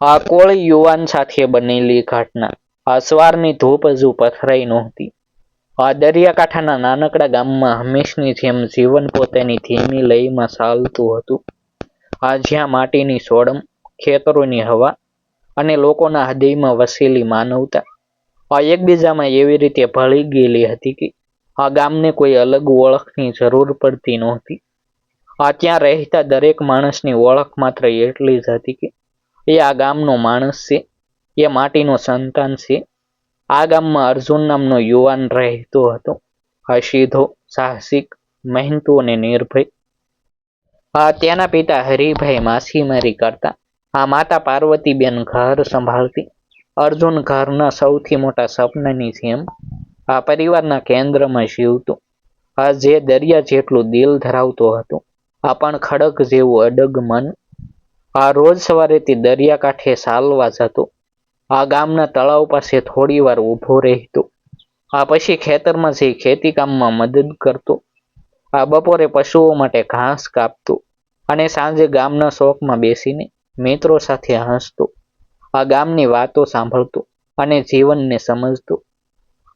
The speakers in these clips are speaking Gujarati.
આ કોળી યુવાન સાથે બનેલી ઘટના. આ સવારની ધૂપ હજુ પથરાઈ નહોતી. આ દરિયાકાંઠાના નાનકડા ગામમાં હંમેશની જેમ જીવન પોતાની ધીમી લયમાં ચાલતું હતું. આ જ્યાં માટીની સોડમ, ખેતરોની હવા અને લોકોના હૃદયમાં વસેલી માનવતા. આ એકબીજામાં એવી રીતે ભળી ગયેલી હતી કે આ ગામને કોઈ અલગ ઓળખની જરૂર પડતી નહોતી. આ ત્યાં રહેતા દરેક માણસની ઓળખ માત્ર એટલી જ હતી કે એ આ ગામનો માણસ છે. એ માટીનો સંતાન છે. આ ગામમાં અર્જુન નામનો યુવાન રહેતો હતો. આ સાહસિક, મહેનતુ અને નિર્ભય. આ પિતા હરિભાઈ માછીમારી કરતા. આ માતા પાર્વતીબેન ઘર સંભાળતી. અર્જુન ઘરના સૌથી મોટા સપનાની જેમ આ પરિવારના કેન્દ્રમાં જીવતો. આ જે દરિયા જેટલું દિલ ધરાવતો હતો. આ પણ ખડક જેવું અડગ મન આ રોજ સવારે તે દરિયાકાંઠે ચાલવા જતો. આ ગામના તળાવ પાસે થોડી વાર ઊભો રહેતો. આ પછી ખેતરમાં જઈ ખેતી કામમાં મદદ કરતો. આ બપોરે પશુઓ માટે ઘાસ કાપતો અને સાંજે ગામના શોખમાં બેસીને મિત્રો સાથે હસતો. આ ગામની વાતો સાંભળતો અને જીવનને સમજતો.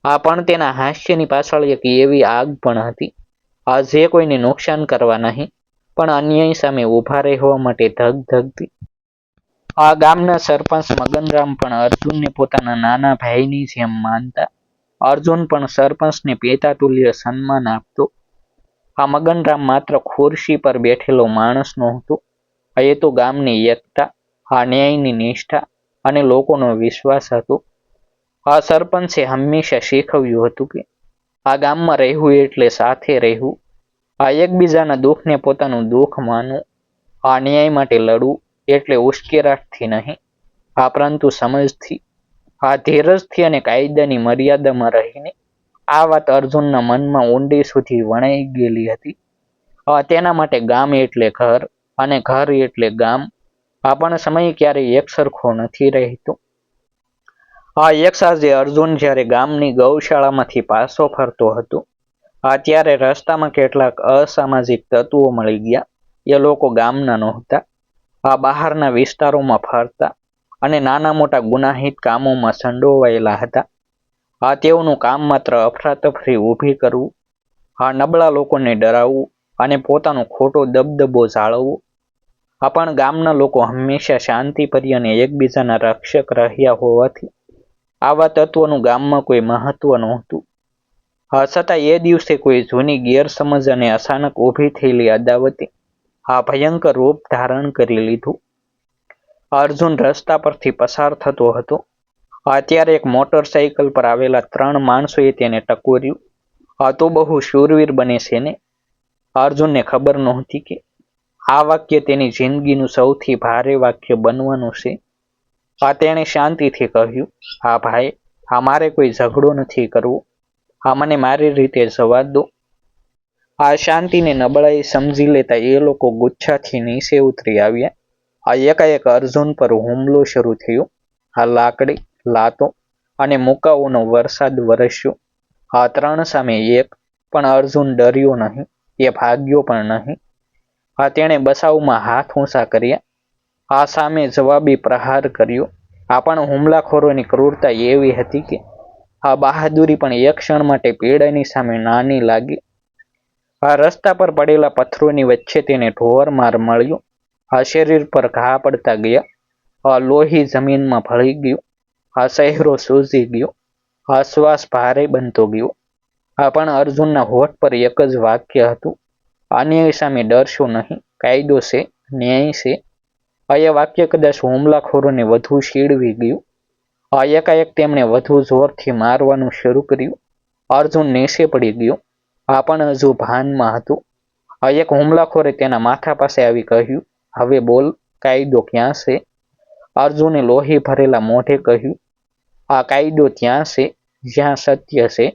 આ પણ તેના હાસ્યની પાછળ એક એવી આગ પણ હતી. આ જે કોઈને નુકસાન કરવા નહીં પણ અન્યાય સામે ઊભા રહેવા માટે ધગ ધગતી. આ ગામના સરપંચ મગનરામ પણ અર્જુનને પોતાના નાના ભાઈની જેમ માનતા. અર્જુન પણ સરપંચને પિતાતુલ્ય સન્માન આપતો. આ મગનરામ માત્ર ખુરશી પર બેઠેલો માણસ નહોતો. એ તો ગામની એકતા, આ ન્યાયની નિષ્ઠા અને લોકોનો વિશ્વાસ હતો. આ સરપંચે હંમેશા શીખવ્યું હતું કે, આ ગામમાં રહેવું એટલે સાથે રહેવું. આ એકબીજાના દુઃખને પોતાનું દુઃખ માનવું, આ ન્યાય માટે લડવું એટલે ઉશ્કેરાટથી નહીં, આ પરંતુ સમજથી, આ ધીરજથી અને કાયદાની મર્યાદામાં રહીને આ વાત અર્જુનના મનમાં ઊંડી સુધી વણાઈ ગયેલી હતી. તેના માટે ગામ એટલે ઘર અને ઘર એટલે ગામ. આ પણ સમય ક્યારેય એકસરખો નથી રહેતો. આ એક સાંજે અર્જુન જ્યારે ગામની ગૌશાળામાંથી પાછો ફરતો હતો આ ત્યારે રસ્તામાં કેટલાક અસામાજિક તત્વો મળી ગયા. એ લોકો ગામના નહોતા. આ બહારના વિસ્તારોમાં ફરતા અને નાના મોટા ગુનાહિત કામોમાં સંડોવાયેલા હતા. આ તેઓનું કામ માત્ર અફરાતફરી ઊભી કરવું, આ નબળા લોકોને ડરાવવું અને પોતાનો ખોટો દબદબો જાળવવો. આ પણ ગામના લોકો હંમેશા શાંતિપરી અને એકબીજાના રક્ષક રહ્યા હોવાથી આવા તત્વોનું ગામમાં કોઈ મહત્વ નહોતું. છતાં એ દિવસે કોઈ જૂની ગેરસમજ અને અચાનક ઊભી થયેલી અદાવતે આ ભયંકર રૂપ ધારણ કરી લીધું. અર્જુન રસ્તા પરથી પસાર થતો હતો. અત્યારે એક મોટરસાયકલ પર આવેલા ત્રણ માણસોએ તેને ટકોર્યું. આ તો બહુ શૂરવીર બને છે ને? અર્જુનને ખબર નહોતી કે આ વાક્ય તેની જિંદગીનું સૌથી ભારે વાક્ય બનવાનું છે. આ તેણે શાંતિથી કહ્યું, હા ભાઈ, આ મારે કોઈ ઝઘડો નથી કરવો. આ મને મારી રીતે જવા દો. આ શાંતિને નબળાઈ સમજી લેતા એ લોકો ગુચ્છાથી નીચે ઉતરી આવ્યા. આ એકાએક અર્જુન પર હુમલો શરૂ થયો. આ લાકડી, લાતો અને મુકાઓનો વરસાદ વરસ્યો. આ ત્રણ સામે એક પણ અર્જુન ડર્યો નહીં, એ ભાગ્યો પણ નહીં. આ તેણે બસાવમાં હાથ ઊંચા કર્યા. આ સામે જવાબી પ્રહાર કર્યો. આ પણ હુમલાખોરોની ક્રૂરતા એવી હતી કે આ બહાદુરી પણ એક ક્ષણ માટે પીડાની સામે નાની લાગી. આ રસ્તા પર પડેલા પથ્થરોની વચ્ચે તેને ઢોર માર મળ્યો. આ શરીર પર ઘા પડતા ગયા. આ લોહી જમીનમાં ભળી ગયું. આ શહેરો સૂઝી ગયો. આ શ્વાસ ભારે બનતો ગયો. આ પણ અર્જુનના હોઠ પર એક જ વાક્ય હતું. અન્યાય સામે ડરશો નહીં. કાયદો છે, ન્યાય છે. આ વાક્ય કદાચ હુમલાખોરોને વધુ શીળવી ગયું. એકાએક તેમણે વધુ જોરથી મારવાનું શરૂ કર્યું. અર્જુન નીચે પડી ગયો. આ પણ હજુ ભાનમાં હતું. એક હુમલાખોરે તેના માથા પાસે આવી કહ્યું, હવે બોલ, કાયદો ક્યાં છે? અર્જુને લોહી ભરેલા મોઢે કહ્યું, આ કાયદો ત્યાં છે, જ્યાં સત્ય છે.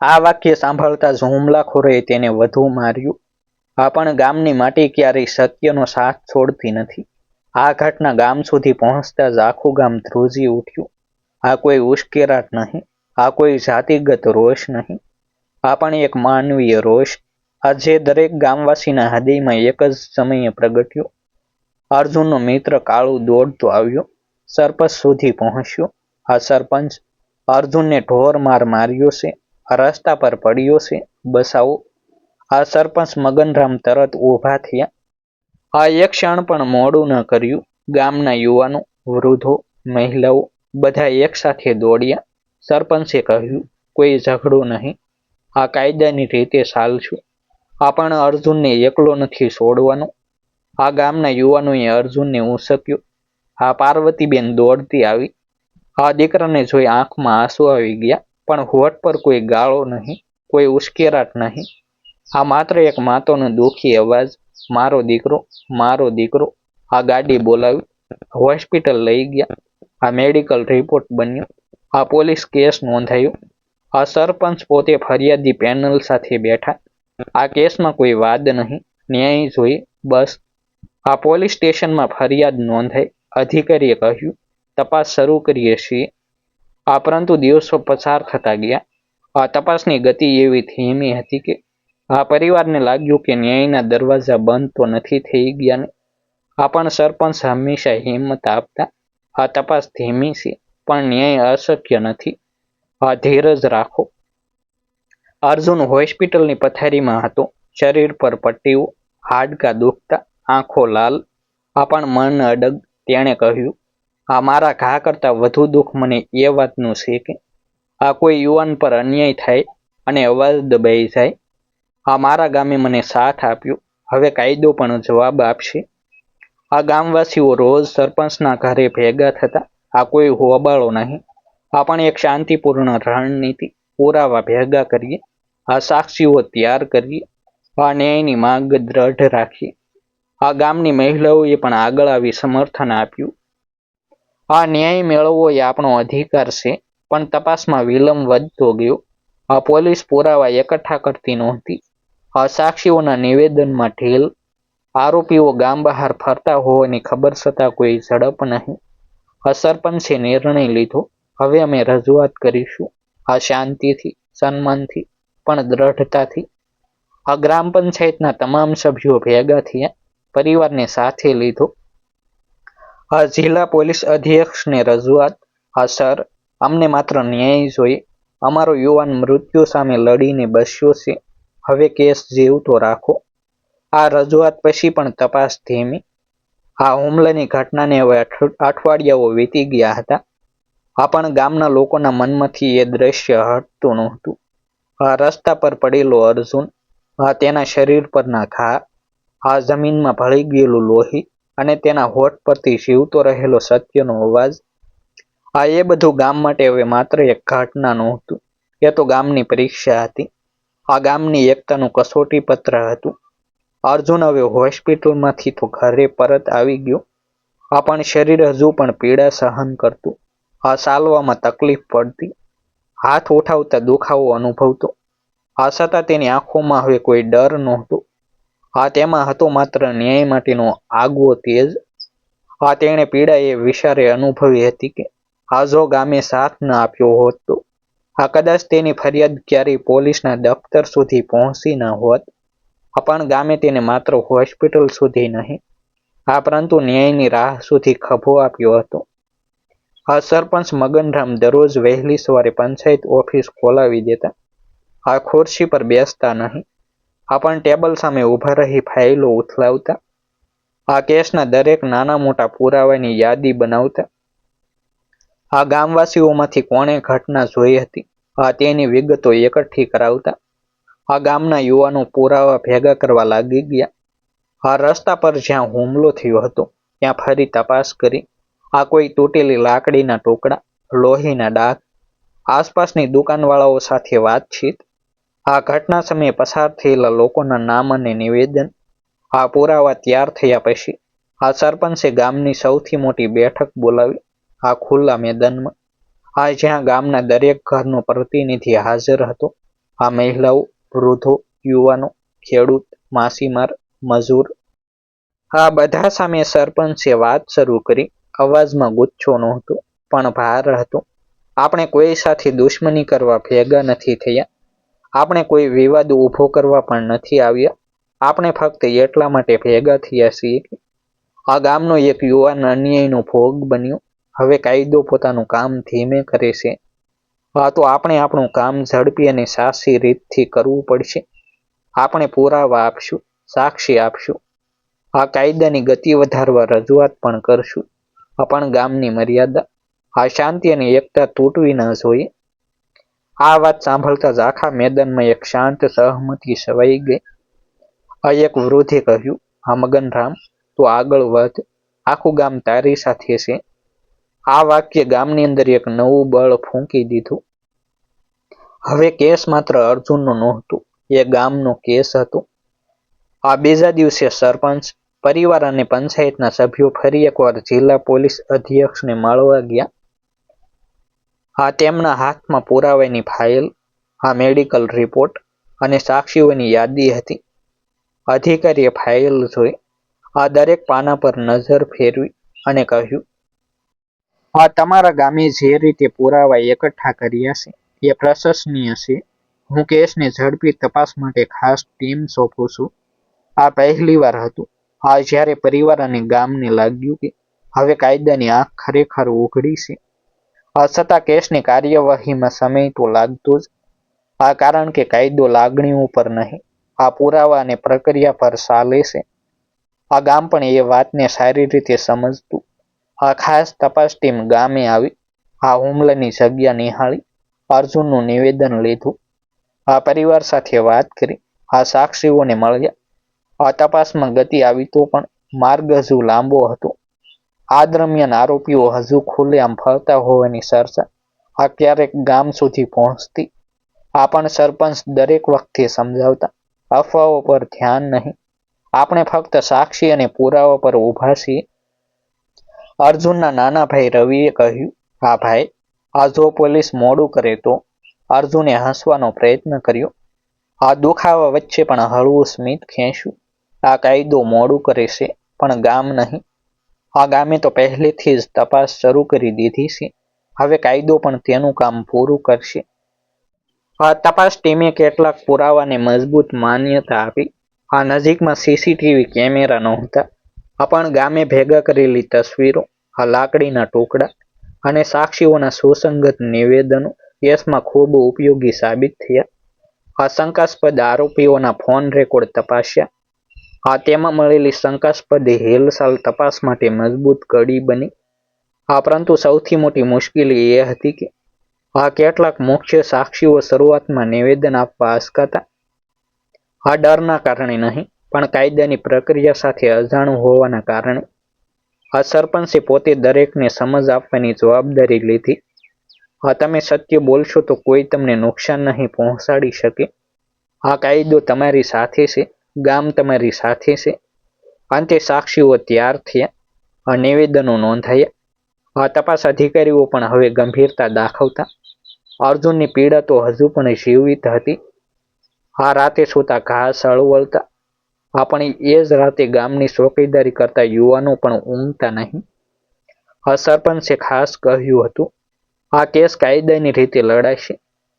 આ વાક્ય સાંભળતા જ હુમલાખોરે તેને વધુ માર્યું. આ પણ ગામની માટી ક્યારેય સત્યનો સાથ છોડતી નથી. આ ઘટના ગામ સુધી પહોંચતા જ આખું ગામ ધ્રુજી ઉઠ્યું. આ કોઈ ઉશ્કેરાટ નહીં, આ કોઈ જાતિગત રોષ નહીં, આ પણ એક માનવીય રોષ. આજે દરેક ગામવાસીના હૃદયમાં એક જ સમયે પ્રગટ્યો. અર્જુનનો મિત્ર કાળુ દોડતો આવ્યો. સરપંચ સુધી પહોંચ્યો. આ સરપંચ અર્જુનને ઢોર માર માર્યો છે, રસ્તા પર પડ્યો છે. બસાવો. આ સરપંચ મગનરામ તરત ઊભા થયા. આ એક ક્ષણ પણ મોડું ન કર્યું. ગામના યુવાનો, વૃદ્ધો, મહિલાઓ બધા એકસાથે દોડ્યા. સરપંચે કહ્યું, કોઈ ઝઘડો નહીં. આ કાયદાની રીતે ચાલશું આ પણ અર્જુનને એકલો નથી છોડવાનો. આ ગામના યુવાનોએ અર્જુનને ઉસક્યો આ પાર્વતીબેન દોડતી આવી. આ દીકરાને જોઈ આંખમાં આંસુ આવી ગયા. પણ હોઠ પર કોઈ ગાળો નહીં, કોઈ ઉશ્કેરાટ નહીં. આ માત્ર એક માતોનો દુઃખી અવાજ મારો દીકરો મારો દીકરો, આ ગાડી બોલાવી, હોસ્પિટલ લઈ ગયા. આ મેડિકલ રિપોર્ટ બન્યો. આ પોલીસ કેસ નોંધાયો. આ સરપંચ પોતે ફરિયાદી પેનલ સાથે બેઠા. આ કેસમાં કોઈ વાદ નહીં, ન્યાય જોઈએ, બસ. આ પોલીસ સ્ટેશનમાં ફરિયાદ નોંધાઈ. અધિકારીએ કહ્યું, તપાસ શરૂ કરીએ છીએ. આ પરંતુ દિવસો પસાર થતા ગયા. આ તપાસની ગતિ એવી ધીમી હતી કે આ પરિવારને લાગ્યું કે ન્યાયના દરવાજા બંધ તો નથી થઈ ગયા ને. આ પણ સરપંચ હંમેશા હિંમત આપતા, આ તપાસ ધીમી છે, પણ ન્યાય અશક્ય નથી. આ ધીરજ રાખો. અર્જુન હોસ્પિટલની પથારીમાં હતો. શરીર પર પટ્ટીઓ, હાડકા દુખતા, આંખો લાલ. આ પણ મન અડગ, તેણે કહ્યું, આ મારા ઘા કરતાં વધુ દુઃખ મને એ વાતનું છે કે, આ કોઈ યુવાન પર અન્યાય થાય અને અવાજ દબાઈ જાય આ મારા ગામે મને સાથ આપ્યો. હવે કાયદો પણ જવાબ આપશે. આ ગામવાસીઓ રોજ સરપંચના ઘરે ભેગા થતા, આ કોઈ હોબાળો નહીં. આ પણ એક શાંતિપૂર્ણ રણનીતિ. પુરાવા ભેગા કરીએ, આ સાક્ષીઓ તૈયાર કરીએ, આ ન્યાયની માંગ દ્રઢ રાખીએ. આ ગામની મહિલાઓએ પણ આગળ આવી સમર્થન આપ્યું. આ ન્યાય મેળવવો એ આપણો અધિકાર છે, પણ તપાસમાં વિલંબ વધતો ગયો. આ પોલીસ પુરાવા એકઠા કરતી નહોતી. સાક્ષીઓના નિવેદનમાં ઢીલ, આરોપીઓ ગામ બહાર ફરતા હોવાની ખબર છતાં કોઈ ઝડપ નહીં. અસરપંચે સરપંચે નિર્ણય લીધો. હવે અમે રજૂઆત કરીશું. આ શાંતિથી, સન્માનથી, પણ દ્રઢતાથી. આ ગ્રામ પંચાયતના તમામ સભ્યો ભેગા થયા, પરિવારને સાથે લીધો. આ જિલ્લા પોલીસ અધ્યક્ષને રજૂઆત આ સર, અમને માત્ર ન્યાય જોઈએ. અમારો યુવાન મૃત્યુ સામે લડીને બસ્યો છે. હવે કેસ જીવતો રાખો. આ રજૂઆત પછી પણ તપાસ ધીમી. આ હુમલાની ઘટનાને હવે અઠવાડિયાઓ વીતી ગયા હતા. આ પણ ગામના લોકોના મનમાંથી એ દ્રશ્ય હટતું નહોતું. આ રસ્તા પર પડેલો અર્જુન, આ તેના શરીર પરના ઘા, આ જમીનમાં ભળી ગયેલું લોહી અને તેના હોઠ પરથી જીવતો રહેલો સત્યનો અવાજ. આ એ બધું ગામ માટે હવે માત્ર એક ઘટના નહોતું. એ તો ગામની પરીક્ષા હતી. આ ગામની એકતાનું કસોટી પત્ર હતું. અર્જુન હવે હોસ્પિટલમાંથી તો ઘરે પરત આવી ગયો. આ પણ શરીર હજુ પણ પીડા સહન કરતું. આ ચાલવામાં તકલીફ પડતી. હાથ ઉઠાવતા દુખાવો અનુભવતો. આ છતાં તેની આંખોમાં હવે કોઈ ડર નહોતો. આ તેમાં હતો માત્ર ન્યાય માટેનો આગવો તેજ. આ તેણે પીડા એ વિશારે અનુભવી હતી કે આ જો ગામે સાથ ન આપ્યો હોત તો આ કદાચ તેની ફરિયાદ ક્યારેય પોલીસના દફતર સુધી પહોંચી ન હોત. પણ ગામે તેને માત્ર હોસ્પિટલ સુધી નહીં આ પરંતુ ન્યાયની રાહ સુધી ખભો આપ્યો હતો. આ સરપંચ મગનરામ દરરોજ વહેલી સવારે પંચાયત ઓફિસ ખોલાવી દેતા. આ ખુરશી પર બેસતા નહીં આ પણ ટેબલ સામે ઊભા રહી ફાઇલો ઉથલાવતા. આ કેસના દરેક નાના મોટા પુરાવાની યાદી બનાવતા. આ ગામવાસીઓમાંથી કોણે ઘટના જોઈ હતી? આ તેની વિગતો એકઠી કરાવતા? આ ગામના યુવાનો પુરાવા ભેગા કરવા લાગી ગયા? આ રસ્તા પર જ્યાં હુમલો થયો હતો, ત્યાં ફરી તપાસ કરી. આ કોઈ તૂટેલી લાકડીના ટુકડા, લોહીના ડાઘ, આસપાસની દુકાનવાળાઓ સાથે વાતચીત? આ ઘટના સમયે પસાર થયેલા લોકોના નામ અને નિવેદન? આ પુરાવા તૈયાર થયા પછી, આ સરપંચે ગામની સૌથી મોટી બેઠક બોલાવી? આ ખુલ્લા મેદાનમાં. આ જ્યાં ગામના દરેક ઘરનો પ્રતિનિધિ હાજર હતો. આ મહિલાઓ, વૃદ્ધો, યુવાનો, ખેડૂત માસીમાર મજૂર. આ બધા સામે સરપંચે વાત શરૂ કરી. અવાજમાં ગુચ્છો નહોતો, પણ ભાર હતો. આપણે કોઈ સાથે દુશ્મની કરવા ભેગા નથી થયા. આપણે કોઈ વિવાદ ઊભો કરવા પણ નથી આવ્યા. આપણે ફક્ત એટલા માટે ભેગા થયા છીએ આ ગામનો એક યુવાન અન્યાયનો ભોગ બન્યો. હવે કાયદો પોતાનું કામ ધીમે કરે છે. આ તો આપણે આપણું કામ ઝડપી અને સાહસી રીતથી કરવું પડશે. આપણે પુરાવા આપશું, સાક્ષી આપશું. આ કાયદાની ગતિ વધારવા રજૂઆત પણ કરશું. આ ગામની મર્યાદા, આ શાંતિ અને એકતા તૂટવી ન જોઈએ. આ વાત સાંભળતા જ આખા મેદાનમાં એક શાંત સહમતિ છવાઈ ગઈ. આ એક વૃદ્ધે કહ્યું, હા મગનરામ, તું આગળ વધ. આખું ગામ તારી સાથે છે. આ વાક્ય ગામની અંદર એક નવું બળ ફૂંકી દીધું. હવે કેસ માત્ર અર્જુનનો નહોતું, એ ગામનો કેસ હતો. આ બીજા દિવસે સરપંચ, પરિવાર અને પંચાયતના સભ્યો ફરી એકવાર જિલ્લા પોલીસ અધ્યક્ષને મળવા ગયા. આ તેમના હાથમાં પુરાવાની ફાઇલ, આ મેડિકલ રિપોર્ટ અને સાક્ષીઓની યાદી હતી. અધિકારીએ ફાઇલ જોઈ, આ દરેક પાના પર નજર ફેરવી અને કહ્યું આ તમારા ગામે જે રીતે પુરાવા એકઠા કર્યા છે, એ પ્રશંસનીય છે. હું કેસને ઝડપી તપાસ માટે ખાસ ટીમ સોંપું છું. આ પહેલી વાર હતું. આ જ્યારે પરિવાર અને ગામને લાગ્યું કે હવે કાયદાની આંખ ખરેખર ઉઘડી છે. આ છતાં કેસની કાર્યવાહીમાં સમય તો લાગતો જ. આ કારણ કે કાયદો લાગણી ઉપર નહીં, આ પુરાવા અને પ્રક્રિયા પર ચાલે છે. આ ગામ પણ એ વાતને સારી રીતે સમજતું આ ખાસ તપાસ ટીમ ગામે આવી, આ હુમલાની જગ્યા નિહાળી, અર્જુનનું નિવેદન લીધું. આ પરિવાર સાથે વાત કરી, આ સાક્ષીઓને મળ્યા. આ તપાસમાં ગતિ આવી તો પણ માર્ગ હજુ લાંબો હતો. આ દરમિયાન આરોપીઓ હજુ ખુલ્લેઆમ ફરતા હોવાની ચર્ચા આ ક્યારેક ગામ સુધી પહોંચતી. આ પણ સરપંચ દરેક વખતે સમજાવતા, અફવાઓ પર ધ્યાન નહીં. આપણે ફક્ત સાક્ષી અને પુરાવા પર ઊભા છીએ. અર્જુનના નાના ભાઈ રવિએ કહ્યું, હા ભાઈ, આ જો પોલીસ મોડું કરે તો? અર્જુને હસવાનો પ્રયત્ન કર્યો. આ દુખાવા વચ્ચે પણ હળવું સ્મિત ખેંચ્યું આ કાયદો મોડું કરે છે, પણ ગામ નહીં. આ ગામે તો પહેલેથી જ તપાસ શરૂ કરી દીધી છે. હવે કાયદો પણ તેનું કામ પૂરું કરશે. આ તપાસ ટીમે કેટલાક પુરાવાને મજબૂત માન્યતા આપી. આ નજીકમાં સીસીટીવી કેમેરા નહોતા. આ પણ ગામે ભેગા કરેલી તસવીરો, આ લાકડીના ટુકડા અને સાક્ષીઓના સુસંગત નિવેદનો કેસમાં ખૂબ ઉપયોગી સાબિત થયા. આ શંકાસ્પદ આરોપીઓના ફોન રેકોર્ડ તપાસ્યા. આ તેમાં મળેલી શંકાસ્પદ હેલસાલ તપાસ માટે મજબૂત કડી બની. આ પરંતુ સૌથી મોટી મુશ્કેલી એ હતી કે આ કેટલાક મુખ્ય સાક્ષીઓ શરૂઆતમાં નિવેદન આપવા અસકાતા. આ ડરના કારણે નહીં પણ કાયદાની પ્રક્રિયા સાથે અજાણું હોવાના કારણે આ સરપંચે પોતે દરેકને સમજ આપવાની જવાબદારી લીધી. આ તમે સત્ય બોલશો તો કોઈ તમને નુકસાન નહીં પહોંચાડી શકે. આ કાયદો તમારી સાથે છે, ગામ તમારી સાથે છે. અંતે સાક્ષીઓ તૈયાર થયા આ નિવેદનો નોંધાયા. આ તપાસ અધિકારીઓ પણ હવે ગંભીરતા દાખવતા. અર્જુનની પીડા તો હજુ પણ જીવિત હતી. આ રાતે સુતા ઘાસ અળવળતા આપણે એ જ રાતે ગામની ચોકીદારી કરતા યુવાનો પણ ઊંઘતા નહીં. આ સરપંચે ખાસ કહ્યું હતું, આ કેસ કાયદાની રીતે લડાશે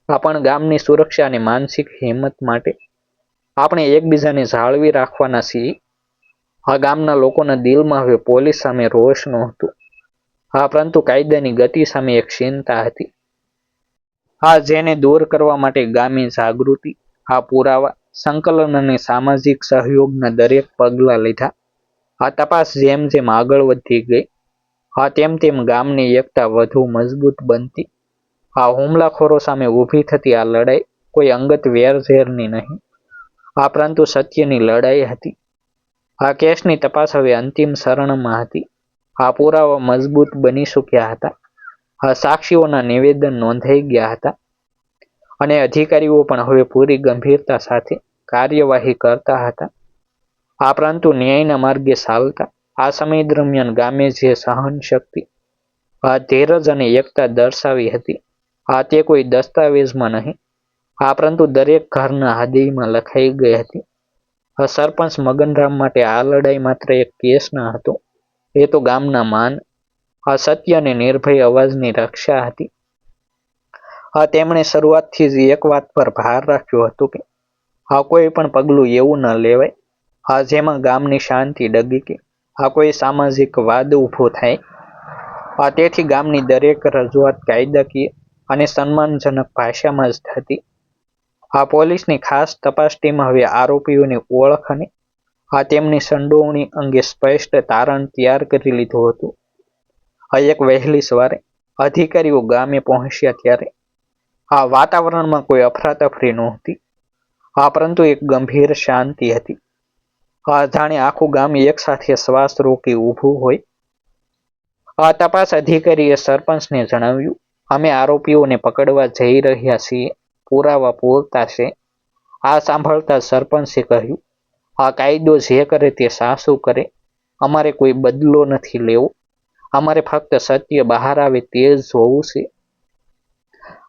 આપણ પણ ગામની સુરક્ષા અને માનસિક હિંમત માટે આપણે એકબીજાને જાળવી રાખવાના છીએ. આ ગામના લોકોના દિલમાં હવે પોલીસ સામે રોષ નહોતું. આ પરંતુ કાયદાની ગતિ સામે એક ચિંતા હતી. આ જેને દૂર કરવા માટે ગામની જાગૃતિ આ પુરાવા સંકલન અને સામાજિક સહયોગના દરેક પગલાં લીધા. આ તપાસ જેમ જેમ આગળ વધતી ગઈ આ તેમ તેમ ગામની એકતા વધુ મજબૂત બનતી. આ હુમલાખોરો સામે ઊભી થતી આ લડાઈ કોઈ અંગત વેરઝેરની નહીં. આ પરંતુ સત્યની લડાઈ હતી. આ કેસની તપાસ હવે અંતિમ શરણમાં હતી. આ પુરાવા મજબૂત બની ચૂક્યા હતા. આ સાક્ષીઓના નિવેદન નોંધાઈ ગયા હતા. અને અધિકારીઓ પણ હવે પૂરી ગંભીરતા સાથે કાર્યવાહી કરતા હતા. આ પરંતુ ન્યાયના માર્ગે ચાલતા, આ સમય દરમિયાન ગામે જે સહન શક્તિ આ ધીરજ અને એકતા દર્શાવી હતી, આ તે કોઈ દસ્તાવેજમાં નહીં. આ પરંતુ દરેક ઘરના હૃદયમાં લખાઈ ગઈ હતી. સરપંચ મગનરામ માટે આ લડાઈ માત્ર એક કેસ ન હતો, એ તો ગામના માન, આ સત્ય અને નિર્ભય અવાજની રક્ષા હતી. આ તેમણે શરૂઆતથી જ એક વાત પર ભાર રાખ્યો હતો કે આ કોઈ પણ પગલું એવું ન લેવાય. આ જેમાં ગામની શાંતિ ડગી કે આ કોઈ સામાજિક વાદ ઊભો થાય. આ તેથી ગામની દરેક રજૂઆત કાયદાકીય અને સન્માનજનક ભાષામાં જ થતી. આ પોલીસની ખાસ તપાસ ટીમ હવે આરોપીઓની ઓળખ અને આ તેમની સંડોવણી અંગે સ્પષ્ટ તારણ તૈયાર કરી લીધું હતું. આ એક વહેલી સવારે અધિકારીઓ ગામે પહોંચ્યા ત્યારે આ વાતાવરણમાં કોઈ અફરાતફરી નહોતી. આ પરંતુ એક ગંભીર શાંતિ હતી. આ જાણે આખું ગામ એક સાથે શ્વાસ રોકી ઊભું હોય. આ તપાસ અધિકારીએ સરપંચને જણાવ્યું, અમે આરોપીઓને પકડવા જઈ રહ્યા છીએ. પુરાવા પૂરતા છે. આ સાંભળતા સરપંચે કહ્યું, આ કાયદો જે કરે તે સાસુ કરે. અમારે કોઈ બદલો નથી લેવો. અમારે ફક્ત સત્ય બહાર આવે તે જ જોવું છે.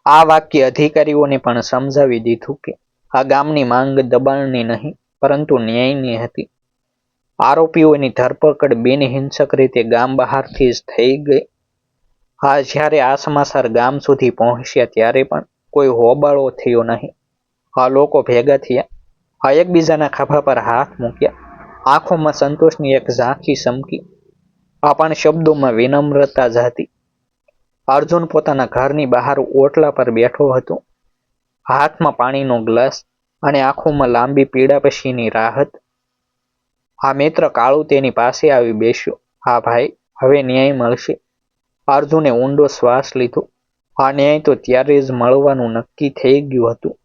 આ વાક્ય અધિકારીઓને પણ સમજાવી દીધું કે આ ગામની માંગ દબાણની નહીં, પરંતુ ન્યાયની હતી. આરોપીઓની ધરપકડ બિનહિંસક રીતે ગામ બહારથી જ થઈ ગઈ. હા જ્યારે આ સમાચાર ગામ સુધી પહોંચ્યા ત્યારે પણ કોઈ હોબાળો થયો નહીં. આ લોકો ભેગા થયા. આ એકબીજાના ખભા પર હાથ મૂક્યા. આંખોમાં સંતોષની એક ઝાંખી ચમકી. આ પણ શબ્દોમાં વિનમ્રતા જ હતી અર્જુન પોતાના ઘરની બહાર ઓટલા પર બેઠો હતો. હાથમાં પાણીનો ગ્લાસ અને આંખોમાં લાંબી પીડા પછીની રાહત. આ મિત્ર કાળુ તેની પાસે આવી બેસ્યો. હા ભાઈ, હવે ન્યાય મળશે. અર્જુને ઊંડો શ્વાસ લીધો. આ ન્યાય તો ત્યારે જ મળવાનું નક્કી થઈ ગયું હતું.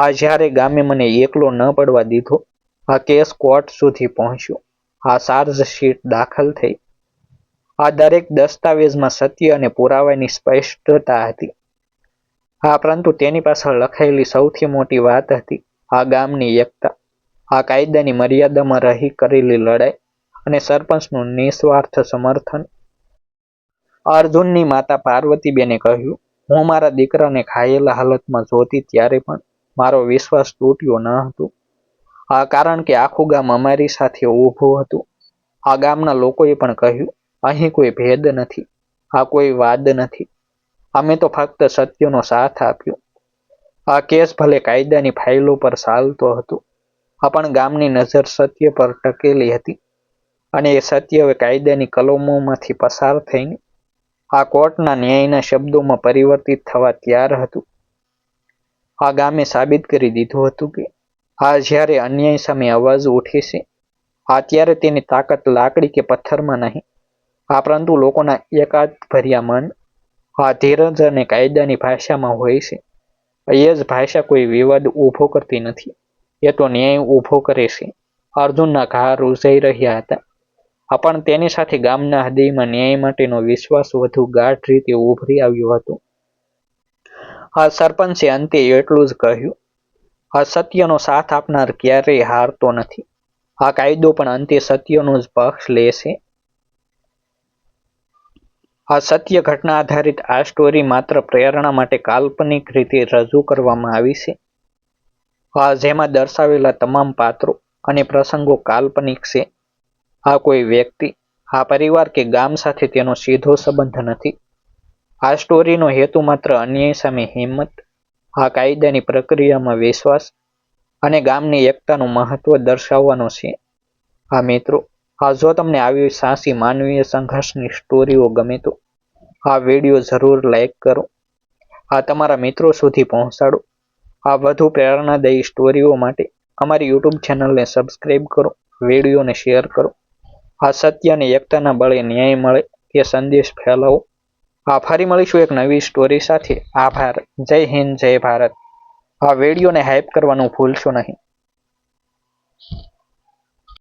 આ જ્યારે ગામે મને એકલો ન પડવા દીધો, આ કેસ કોર્ટ સુધી પહોંચ્યો. આ ચાર્જશીટ દાખલ થઈ. આ દરેક દસ્તાવેજમાં સત્ય અને પુરાવાની સ્પષ્ટતા હતી. હા, પરંતુ તેની પાછળ લખાયેલી સૌથી મોટી વાત હતી આ ગામની એકતા. આ કાયદાની મર્યાદામાં રહી કરેલી લડાઈ અને સરપંચનું નિસ્વાર્થ સમર્થન. અર્જુનની માતા પાર્વતીબેને કહ્યું, હું મારા દીકરાને ખાયેલા હાલતમાં જોતી ત્યારે પણ મારો વિશ્વાસ તૂટ્યો ન હતો. આ કારણ કે આખું ગામ અમારી સાથે ઊભું હતું. આ ગામના લોકોએ પણ કહ્યું, અહીં કોઈ ભેદ નથી. આ કોઈ વાદ નથી. અમે તો ફક્ત સત્યનો સાથ આપ્યો. આ કેસ ભલે કાયદાની ફાઇલો પર ચાલતો હતો, પણ ગામની નજર સત્ય પર ટકેલી હતી અને એ સત્ય હવે કાયદાની કલમોમાંથી પસાર થઈને આ કોર્ટના ન્યાયના શબ્દોમાં પરિવર્તિત થવા તૈયાર હતું. આ ગામે સાબિત કરી દીધું હતું કે આ જ્યારે અન્યાય સામે અવાજ ઉઠે છે આ ત્યારે તેની તાકાત લાકડી કે પથ્થરમાં નહીં, આ પરંતુ લોકોના એકાદ ભર્યા મન આ ધીરજ અને કાયદાની ભાષામાં હોય છે. એ જ ભાષા કોઈ વિવાદ ઊભો કરતી નથી. એ તો ન્યાય ઊભો કરે છે. અર્જુનના ઘા રૂઝાઈ રહ્યા હતા. પણ તેની સાથે ગામના હૃદયમાં ન્યાય માટેનો વિશ્વાસ વધુ ગાઢ રીતે ઉભરી આવ્યો હતો. આ સરપંચે અંતે એટલું જ કહ્યું. આ સત્યનો સાથ આપનાર ક્યારેય હારતો નથી. આ કાયદો પણ અંતે સત્યનો જ પક્ષ લે છે. આ સત્ય ઘટના આધારિત આ સ્ટોરી માત્ર પ્રેરણા માટે કાલ્પનિક રીતે રજૂ કરવામાં આવી છે. આ જેમાં દર્શાવેલા તમામ પાત્રો અને પ્રસંગો કાલ્પનિક છે. આ કોઈ વ્યક્તિ, આ પરિવાર કે ગામ સાથે તેનો સીધો સંબંધ નથી. આ સ્ટોરીનો હેતુ માત્ર અન્યાય સામે હિંમત, આ કાયદાની પ્રક્રિયામાં વિશ્વાસ અને ગામની એકતાનું મહત્વ દર્શાવવાનો છે. આ મિત્રો આ જો તમને આવી સાહસી માનવીય સંઘર્ષની સ્ટોરીઓ ગમે તો આ વીડિયો જરૂર લાઈક કરો. આ તમારા મિત્રો સુધી પહોંચાડો. આ વધુ પ્રેરણાદાયી સ્ટોરીઓ માટે અમારી યુટ્યુબ ચેનલને સબસ્ક્રાઈબ કરો, વિડીયોને શેર કરો. આ સત્ય અને એકતાના બળે ન્યાય મળે એ સંદેશ ફેલાવો. આ ફરી મળીશું એક નવી સ્ટોરી સાથે. આભાર. જય હિન્દ, જય ભારત. આ વિડીયોને હાઇપ કરવાનું ભૂલશો નહીં.